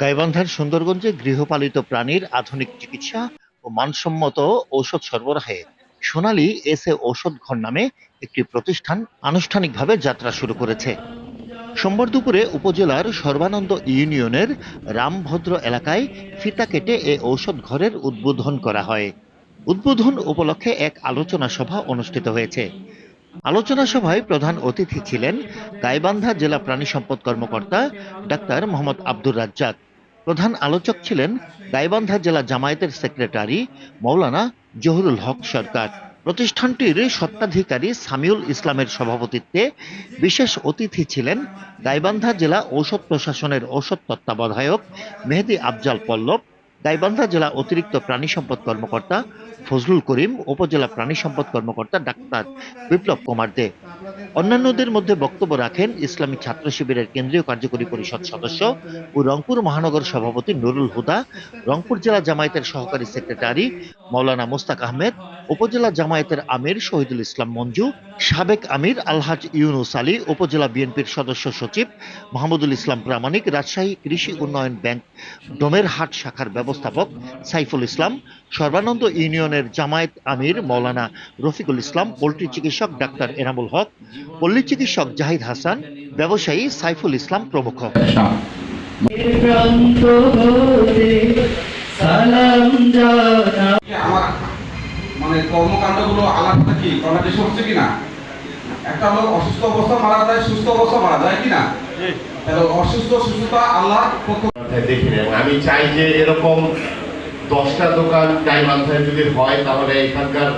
গাইবান্ধার সুন্দরগঞ্জে গৃহপালিত প্রাণীর আধুনিক চিকিৎসা ও মানসম্মত ঔষধ সরবরাহে সোনালী এস এ ঔষধ ঘর নামে একটি প্রতিষ্ঠান আনুষ্ঠানিকভাবে যাত্রা শুরু করেছে। সোমবার দুপুরে উপজেলার সর্বানন্দ ইউনিয়নের রামভদ্র এলাকায় ফিতা কেটে এ ঔষধ ঘরের উদ্বোধন করা হয়। উদ্বোধন উপলক্ষে এক আলোচনা সভা অনুষ্ঠিত হয়েছে। আলোচনা সভায় প্রধান অতিথি ছিলেন গাইবান্ধা জেলা প্রাণী সম্পদ কর্মকর্তা ডাক্তার মোহাম্মদ আব্দুর রাজ্জাক। প্রধান আলোচক ছিলেন গাইবান্ধা জেলা জামায়াতের সেক্রেটারি মৌলানা জহুরুল হক সরকার। প্রতিষ্ঠানটির স্বত্বাধিকারী সামিউল ইসলামের সভাপতিত্বে বিশেষ অতিথি ছিলেন গাইবান্ধা জেলা ঔষধ প্রশাসনের ঔষধ তত্ত্বাবধায়ক মেহেদি আফজাল পল্লব, গাইবান্ধা জেলা অতিরিক্ত প্রাণী সম্পদ কর্মকর্তা ফজলুল করিম, উপজেলা প্রাণী সম্পদ কর্মকর্তা ডাক্তার বিপ্লব কুমার দে। অন্যান্যদের মধ্যে বক্তব্য রাখেন ইসলামী ছাত্র শিবিরের কেন্দ্রীয় কার্যকরী পরিষদ সদস্য ও রংপুর মহানগর সভাপতি নুরুল হুদা, রংপুর জেলা জামায়াতের সহকারী সেক্রেটারি মাওলানা মোস্তাক আহমেদ, উপজেলা জামায়াতের আমির শহীদুল ইসলাম মঞ্জু, সাবেক আমির আলহাজ ইউনুস আলী, উপজেলা বিএনপির সদস্য সচিব মাহমুদুল ইসলাম প্রামাণিক, রাজশাহী কৃষি উন্নয়ন ব্যাংক ডোমের হাট শাখার ব্যবস্থাপক সাইফুল ইসলাম, সর্বানন্দ ইউনিয়নের জামায়াত আমির মৌলানা রফিকুল ইসলাম পোলট্রি চিকিৎসক ডাক্তার এনামুল হক পল্লী চিকিৎসক জাহিদ হাসান ব্যবসায়ী সাইফুল ইসলাম প্রমুখ। আমার মানে কর্মকাণ্ডগুলো আলাদা কি কর্নাটেশন হচ্ছে কিনা? একটা হলো অসুস্থ অবস্থা মারা যায় সুস্থ অবস্থা মারা যায় কিনা? তাহলে অসুস্থ সুস্থতা মাথায় দেখি আমি চাই যে এরকম দশটা দোকান গাইবান্ধায় যদি হয় তাহলে এখানকার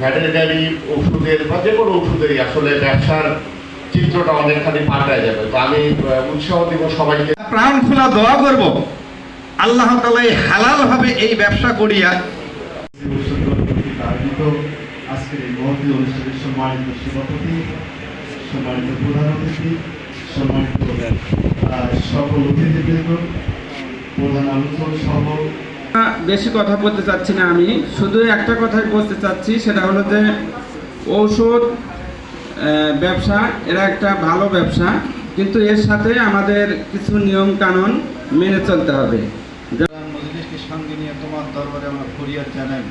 ভেটেরিনারি ওষুধের বা যে কোনো ওষুধেরই আসলে ব্যবসার চিত্রটা অনেকখানি পাল্টায় যাবে। তো আমি উৎসাহ দিব সবাইকে। প্রাণ খোলা দোয়া করব। আল্লাহ তালা এই হালাল ভাবে এই ব্যবসা করিয়া আজকের এই মহতী অনুষ্ঠানের সম্মানিত সভাপতি সম্মানিত প্রধান অতিথি সম্মানিত সকল অতিথিবৃন্দ প্রধান আলোচক সহ বেশি কথা বলতে চাচ্ছি না আমি। শুধু একটা কথাই বলতে চাচ্ছি সেটা হলো যে ঔষধ ব্যবসা এরা একটা ভালো ব্যবসা কিন্তু এর সাথে আমাদের কিছু নিয়ম কানুন মেনে চলতে হবে। মজলিসকে সঙ্গে নিয়ে তোমার দরবারে আমরা ফরিয়াদ জানাই।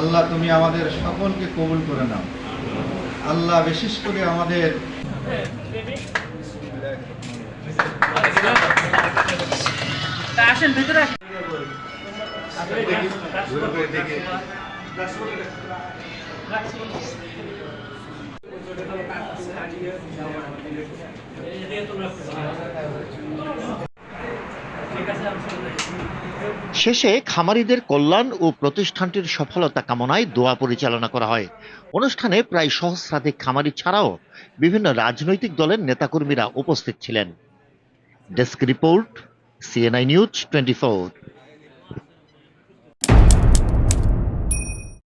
আল্লাহ তুমি আমাদের সকলকে কবুল করে নাও। আল্লাহ বিশেষ করে আমাদের শেষে খামারিদের কল্যাণ ও প্রতিষ্ঠানটির সফলতা কামনায় দোয়া পরিচালনা করা হয়। অনুষ্ঠানে প্রায় সহস্রাধিক খামারি ছাড়াও বিভিন্ন রাজনৈতিক দলের নেতাকর্মীরা উপস্থিত ছিলেন। Desk report CNI news twenty